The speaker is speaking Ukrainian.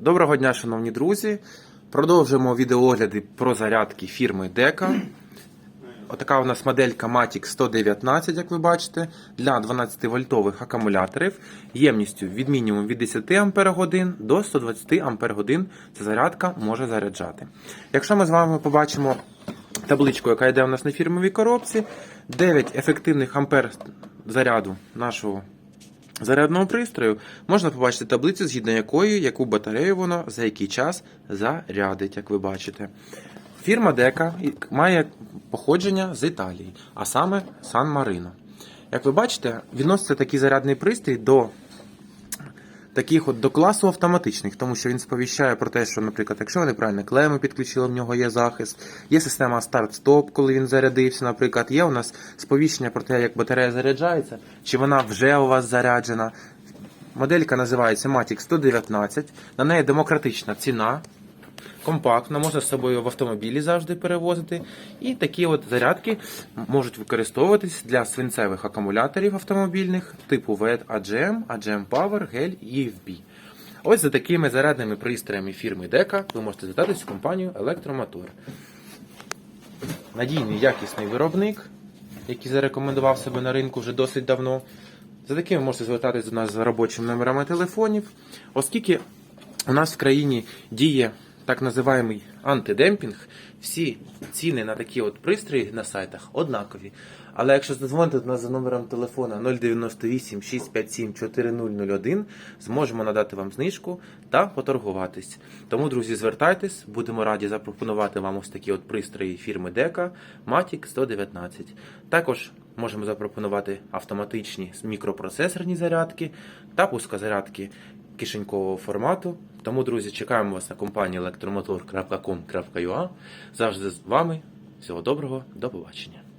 Доброго дня, шановні друзі. Продовжуємо відеоогляди про зарядки фірми Deca. Отака у нас моделька Matic 119, як ви бачите, для 12-вольтових акумуляторів ємністю від мінімум від 10 Ах до 120 Ах ця зарядка може заряджати. Якщо ми з вами побачимо табличку, яка йде у нас на фірмовій коробці, 9 ефективних ампер заряду нашого зарядного пристрою можна побачити таблицю, згідно якої яку батарею воно за який час зарядить, як ви бачите. Фірма Дека має походження з Італії, а саме Сан Марино. Як ви бачите, відноситься такий зарядний пристрій до таких от до класу автоматичних, тому що він сповіщає про те, що, наприклад, якщо ви неправильно клеми підключили, в нього є захист, є система старт-стоп, коли він зарядився, наприклад, є у нас сповіщення про те, як батарея заряджається, чи вона вже у вас заряджена. Моделька називається Matic 119, на неї демократична ціна. Компактна, можна з собою в автомобілі завжди перевозити. І такі от зарядки можуть використовуватись для свинцевих акумуляторів автомобільних типу VET AGM, AGM Power, GEL і EFB. Ось за такими зарядними пристроями фірми Дека ви можете звертатись в компанію Електромотор. Надійний якісний виробник, який зарекомендував себе на ринку вже досить давно. За такими можете звертатись до нас за робочими номерами телефонів, оскільки у нас в країні діє так називаємий антидемпінг, всі ціни на такі от пристрої на сайтах однакові. Але якщо задзвоните нас за номером телефона 098 657 4001, зможемо надати вам знижку та поторгуватись. Тому, друзі, звертайтесь, будемо раді запропонувати вам ось такі от пристрої фірми Дека Matic 119. Також можемо запропонувати автоматичні мікропроцесорні зарядки та пускозарядки кишенькового формату. Тому, друзі, чекаємо вас на компанії електромотор.com.ua. Завжди з вами. Всього доброго, до побачення.